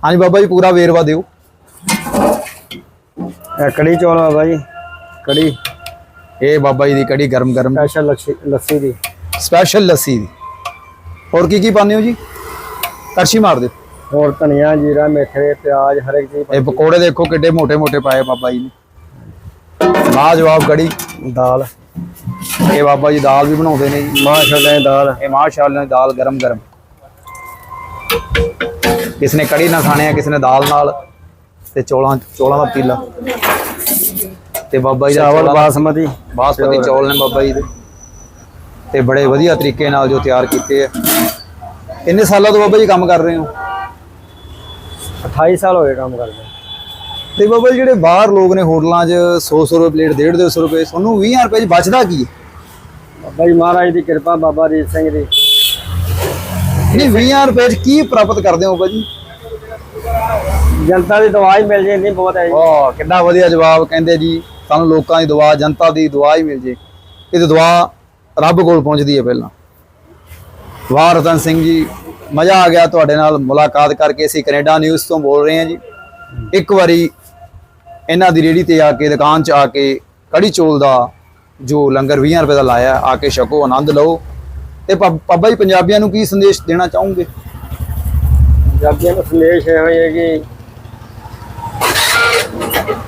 ਹਾਂਜੀ ਬਾਬਾ ਜੀ ਪੂਰਾ ਵੇਰਵਾ ਦਿਓ। ਇਹ ਕੜੀ ਚੌਲ ਬਾਬਾ ਜੀ ਕੜੀ। ਇਹ ਬਾਬਾ ਜੀ ਦੀ ਕੜੀ ਗਰਮ ਗਰਮ ਸਪੈਸ਼ਲ ਲੱਸੀ ਦੀ। ਸਪੈਸ਼ਲ ਲੱਸੀ ਦੀ। ਹੋਰ ਕੀ ਕੀ ਪਾਉਂਦੇ ਹੋ ਜੀ? ਕੜਛੀ ਮਾਰ ਦਿਓ। ਹੋਰ ਧਨੀਆ ਜੀਰਾ ਮੇਥੇ ਪਿਆਜ਼ ਹਰ ਇੱਕ ਚੀਜ਼ ਇਹ ਪਕੌੜੇ ਦੇਖੋ ਕਿੱਡੇ ਮੋਟੇ ਮੋਟੇ ਪਾਏ ਬਾਬਾ ਜੀ ਨੇ। ਮਾ ਜਵਾਬ ਕੜੀ। ਦਾਲ। ਇਹ ਬਾਬਾ ਜੀ ਦਾਲ ਵੀ ਬਣਾਉਂਦੇ ਨੇ ਜੀ। ਮਾਸ਼ਾਅੱਲਾ ਦਾਲ। ਇਹ ਮਾਸ਼ਾਅੱਲਾ ਦਾਲ ਗਰਮ ਗਰਮ ਕਿਸ ਨੇ ਕੜੀ ਨਾਲ ਖਾਣੇ ਆ ਕਿਸ ਨੇ ਦਾਲ ਨਾਲ ਤੇ ਚੌਲਾਂ ਚੌਲਾਂ ਦਾ ਪੀਲਾ ਤੇ ਬਾਬਾ ਜੀ ਦਾ ਚਾਵਲ ਬਾਸਮਤੀ। ਬਾਸਮਤੀ ਚੌਲ। ਨੇ ਬਾਬਾ ਜੀ ਦੇ। ਤੇ ਬੜੇ ਵਧੀਆ ਤਰੀਕੇ ਨਾਲ ਜੋ ਤਿਆਰ ਕੀਤੇ ਆ। ਇੰਨੇ ਸਾਲਾਂ ਤੋਂ ਬਾਬਾ ਜੀ ਕੰਮ ਕਰ ਰਹੇ ਹੋ? 28 ਸਾਲ ਹੋ ਗਏ ਕੰਮ ਕਰਦੇ ਤੇ ਬਾਬਾ ਜੀ ਜਿਹੜੇ ਬਾਹਰ ਲੋਕ ਨੇ ਹੋਟਲਾਂ 'ਚ 100 100 ਰੁਪਏ ਪਲੇਟ 150 200 ਰੁਪਏ ਤੁਹਾਨੂੰ 20 ਰੁਪਏ 'ਚ ਬਚਦਾ ਕੀ? ਹੈ ਬਾਬਾ ਜੀ ਮਹਾਰਾਜ ਦੀ ਕਿਰਪਾ ਬਾਬਾ ਰੀਤ ਸਿੰਘ ਦੀ। ਨਹੀਂ 20 ਰੁਪਏ 'ਚ ਕੀ ਪ੍ਰਾਪਤ ਕਰਦੇ ਹੋ ਬਾਬਾ ਜੀ? ਜਨਤਾ ਦੀ ਦਵਾਈ ਮਿਲ ਜੇ ਨਹੀਂ ਬਹੁਤ ਹੈ ਜੀ। ਵਾਹ, ਕਿੰਨਾ ਵਧੀਆ ਜਵਾਬ ਕਹਿੰਦੇ ਜੀ। ਸਾਨੂੰ ਲੋਕਾਂ ਦੀ ਦੁਆ ਜਨਤਾ ਦੀ ਦੁਆ ਹੀ ਮਿਲ ਜੇ। ਇਹ ਦੁਆ ਰੱਬ ਕੋਲ ਪਹੁੰਚਦੀ ਹੈ ਪਹਿਲਾਂ। ਵਾਹ, ਰਤਨ ਸਿੰਘ ਜੀ, ਮਜ਼ਾ ਆ ਗਿਆ ਤੁਹਾਡੇ ਨਾਲ ਮੁਲਾਕਾਤ ਕਰਕੇ। ਅਸੀਂ ਕੈਨੇਡਾ ਨਿਊਜ਼ ਤੋਂ ਬੋਲ ਰਹੇ ਹਾਂ ਜੀ। ਇੱਕ ਵਾਰੀ ਇਹਨਾਂ ਦੀ ਰੇੜੀ ਤੇ ਆ ਕੇ, ਦੁਕਾਨ 'ਚ ਆ ਕੇ ਕੜੀ ਚੋਲ ਦਾ ਜੋ ਲੰਗਰ 20 ਰੁਪਏ ਦਾ ਲਾਇਆ, ਆ ਕੇ ਛਕੋ, ਆਨੰਦ ਲਓ। ਤੇ ਬਾਬਾ ਜੀ, ਪੰਜਾਬੀਆਂ ਨੂੰ ਕੀ ਸੰਦੇਸ਼ ਦੇਣਾ ਚਾਹੋਗੇ? ਪੰਜਾਬੀਆਂ ਨੂੰ ਸੰਦੇਸ਼ ਇਹ ਹੋਏ ਕਿ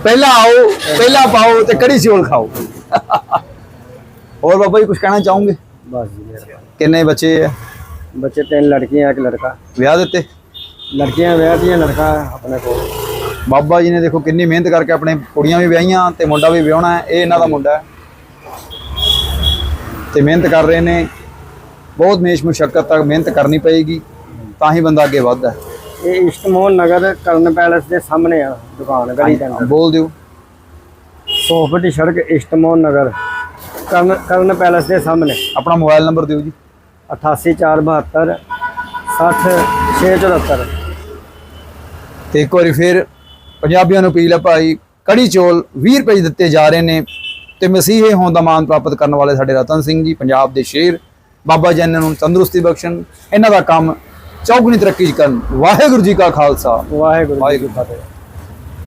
ਪਹਿਲਾਂ ਆਓ ਪਹਿਲਾਂ ਪਾਓ ਤੇ ਕੜੀ ਚੋਲ ਖਾਓ। ਹੋਰ ਬਾਬਾ ਜੀ ਕੁਝ ਕਹਿਣਾ ਚਾਹੋਗੇ? ਬਸ ਜੀ ਮਿਹਰਬਾਨੀ ਕਿੰਨੇ ਬੱਚੇ ਆ? ਬੱਚੇ ਤਿੰਨ ਲੜਕੀਆਂ ਇੱਕ ਲੜਕਾ। ਵਿਆਹ ਦਿੱਤੇ? ਲੜਕੀਆਂ ਵਿਆਹ ਦੀਆਂ ਲੜਕਾ ਆਪਣੇ ਕੋਲ। ਬਾਬਾ ਜੀ ਨੇ ਦੇਖੋ ਕਿੰਨੀ ਮਿਹਨਤ ਕਰਕੇ ਆਪਣੇ ਕੁੜੀਆਂ ਵੀ ਵਿਆਹੀਆਂ ਤੇ ਮੁੰਡਾ ਵੀ ਵਿਆਹਣਾ ਹੈ ਇਹ ਇਹਨਾਂ ਦਾ ਮੁੰਡਾ ਹੈ। ਤੇ ਮਿਹਨਤ ਕਰ ਰਹੇ ਨੇ ਬਹੁਤ ਮੇਸ਼ ਮੁਸ਼ਕਲ ਤੱਕ ਮਿਹਨਤ ਕਰਨੀ ਪਏਗੀ। ਤਾਂ ਹੀ ਬੰਦਾ ਅੱਗੇ ਵੱਧਦਾ। ਹੈ ਇਹ ਇਸ਼ਟਮੋਹਨ ਨਗਰ ਕਰਨ ਪੈਲਸ ਦੇ ਸਾਹਮਣੇ ਆ ਦੁਕਾਨ ਗਲੀ ਦੇ ਅੰਦਰ। ਬੋਲ ਦਿਓ। 100 ਫੁੱਟ ਦੀ ਸੜਕ ਇਸ਼ਟਮੋਹਨ ਨਗਰ ਕਰਨ ਕਰਨ ਪੈਲਸ ਦੇ ਸਾਹਮਣੇ। ਆਪਣਾ ਮੋਬਾਈਲ ਨੰਬਰ ਦਿਓ ਜੀ। 88472 60674 ਤੇ ਇੱਕ ਵਾਰੀ ਫਿਰ ਪੰਜਾਬੀਆਂ ਨੂੰ ਅਪੀਲ ਹੈ ਭਾਈ ਕੜੀ ਚੋਲ 20 ਰੁਪਏ ਦਿੱਤੇ ਜਾ ਰਹੇ ਨੇ ਤੇ ਮਸੀਹੇ ਹੋਣ ਦਾ ਮਾਨ ਪ੍ਰਾਪਤ ਕਰਨ ਵਾਲੇ ਸਾਡੇ ਰਤਨ ਸਿੰਘ ਜੀ ਪੰਜਾਬ ਦੇ ਸ਼ੇਰ ਬਾਬਾ ਜੀ ਇਹਨਾਂ ਨੂੰ ਤੰਦਰੁਸਤੀ ਬਖਸ਼ਣ ਇਹਨਾਂ ਦਾ ਕੰਮ ਚੌਗੁਣੀ ਤਰੱਕੀ ਕਰਨ। ਵਾਹਿਗੁਰੂ ਜੀ ਕਾ ਖਾਲਸਾ। ਵਾਹਿਗੁਰੂ ਵਾਹਿਗੁਰੂ ਫਤਿਹ।